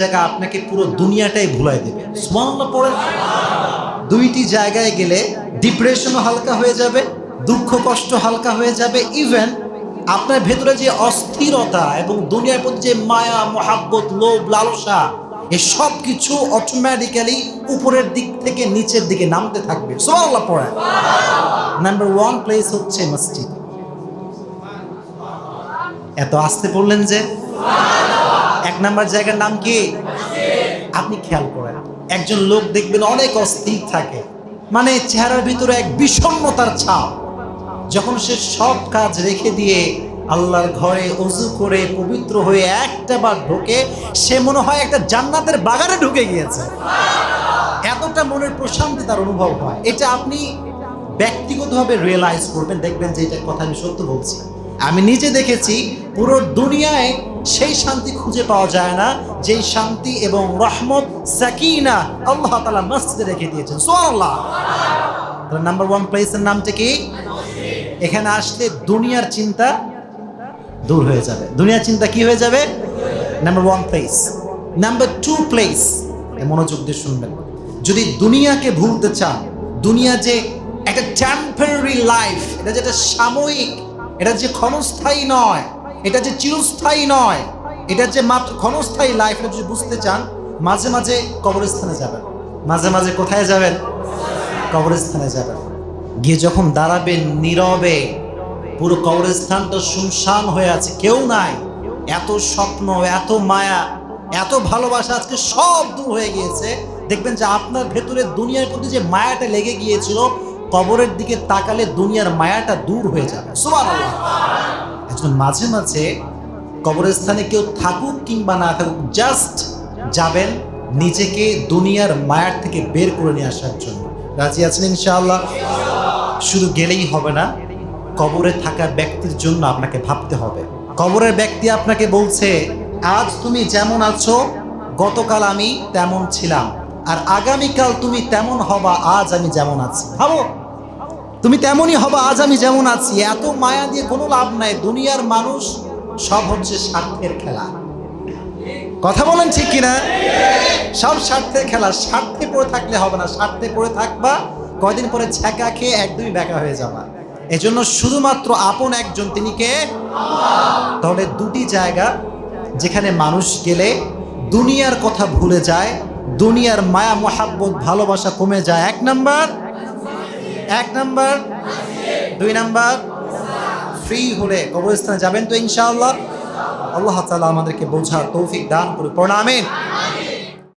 জায়গা আপনাকে পুরো দুনিয়াটাই ভুলাই দেবে। সুবহানাল্লাহ পড়েন দুইটি জায়গায় গেলে ডিপ্রেশনও হালকা হয়ে যাবে, দুঃখ কষ্ট হালকা হয়ে যাবে ইভেন আপনার ভেতরে যে অস্থিরতা এবং দুনিয়ার প্রতি যে মায়া, মহাব্বত, লোভ, লালসা এই সব কিছু অটোমেটিক্যালি উপরের দিক থেকে নিচের দিকে নামতে থাকবে। সুবহানাল্লাহ পড়েন নাম্বার ওয়ান প্লেস হচ্ছে মসজিদ। এত আসতে পড়লেন যে? নাম্বার জায়গার নাম কি? আপনি খেয়াল করেন, একজন লোক দেখবেন অনেক অস্থির থাকে। মানে চেহারার ভিতরে এক বিষণ্ণতার ছাপ। যখন সে সব কাজ রেখে দিয়ে আল্লাহর ঘরে অজু করে পবিত্র হয়ে একটা বার ঢোকে, সে মনে হয় একটা জান্নাতের বাগানে ঢুকে গিয়েছে। এতটা মনের প্রশান্তি তার অনুভব হয়। এটা আপনি ব্যক্তিগতভাবে রিয়েলাইজ করবেন, দেখবেন যে এটা কথা আমি সত্য বলছি। আমি নিজে দেখেছি, পুরো দুনিয়ায় সেই শান্তি খুঁজে পাওয়া যায় না, যেই শান্তি এবং রহমত সাকিনা আল্লাহ তালা মসজিদে রেখে দিয়েছেন। সোয়াল্লাহ নাম্বার ওয়ান প্লেসের নামটা কি? এখানে আসলে দুনিয়ার চিন্তা দূর হয়ে যাবে। দুনিয়ার চিন্তা কি হয়ে যাবে? Number one place number two place মনোযোগ দিয়ে শুনবেন। যদি দুনিয়াকে ভুলতে চান, দুনিয়া যে একটা টেম্পোরারি লাইফ এটা যেটা সাময়িক এটা যে ক্ষণস্থায়ী নয়, এটা যে চিরস্থায়ী নয়, এটা যে মাত্র ক্ষণস্থায়ী লাইফ যদি বুঝতে চান, মাঝে মাঝে কবরস্থানে যাবেন। মাঝে মাঝে কোথায় যাবেন? কবরস্থানে যাবেন। গিয়ে যখন দাঁড়াবেন নীরবে, পুরো কবরস্থানটা শুনশান হয়ে আছে, কেউ নাই। এত স্বপ্ন, এত মায়া, এত ভালোবাসা আজকে সব দূর হয়ে গিয়েছে। দেখবেন যে আপনার ভেতরে দুনিয়ার প্রতি যে মায়াটা লেগে গিয়েছিল কবরের দিকে তাকালে দুনিয়ার মায়াটা দূর হয়ে যাবে। এখন মাঝে মাঝে কবরস্থানে কেউ থাকুক কিংবা না থাকুক জাস্ট যাবেন নিজেকে দুনিয়ার মায়ার থেকে বের করে নিয়ে আসার জন্য। রাজি আছেন ইনশাআল্লাহ? শুধু গেলেই হবে না, কবরে থাকা ব্যক্তির জন্য আপনাকে ভাবতে হবে। কবরের ব্যক্তি আপনাকে বলছে, আজ তুমি যেমন আছো, গতকাল আমি তেমন ছিলাম, আর আগামীকাল তুমি তেমন হবা, আজ আমি যেমন আছি। ভাবো। তুমি তেমনই হবা, আজ আমি যেমন আছি। এত মায়া দিয়ে কোনো লাভ নাই। দুনিয়ার মানুষ সব হচ্ছে স্বার্থের খেলা। কথা বলেন ঠিক কিনা? সব স্বার্থের খেলা। স্বার্থে পড়ে থাকলে হবে না। স্বার্থে পড়ে থাকবা, কয়দিন পরে ছ্যাঁকা খেয়ে একদমই বেকা হয়ে যাবা। এজন্য শুধুমাত্র আপন একজন, তিনি কে? তাহলে দুটি জায়গা যেখানে মানুষ গেলে দুনিয়ার কথা ভুলে যায়, দুনিয়ার মায়া, মহাব্বত, ভালোবাসা কমে যায়। এক নাম্বার এক নাম্বার, দুই নাম্বার ফ্রি হলে কবরস্থানে যাবেন তো ইনশাআল্লাহ। আল্লাহ তালা আমাদেরকে বোঝা তৌফিক দান করে প্রণামেন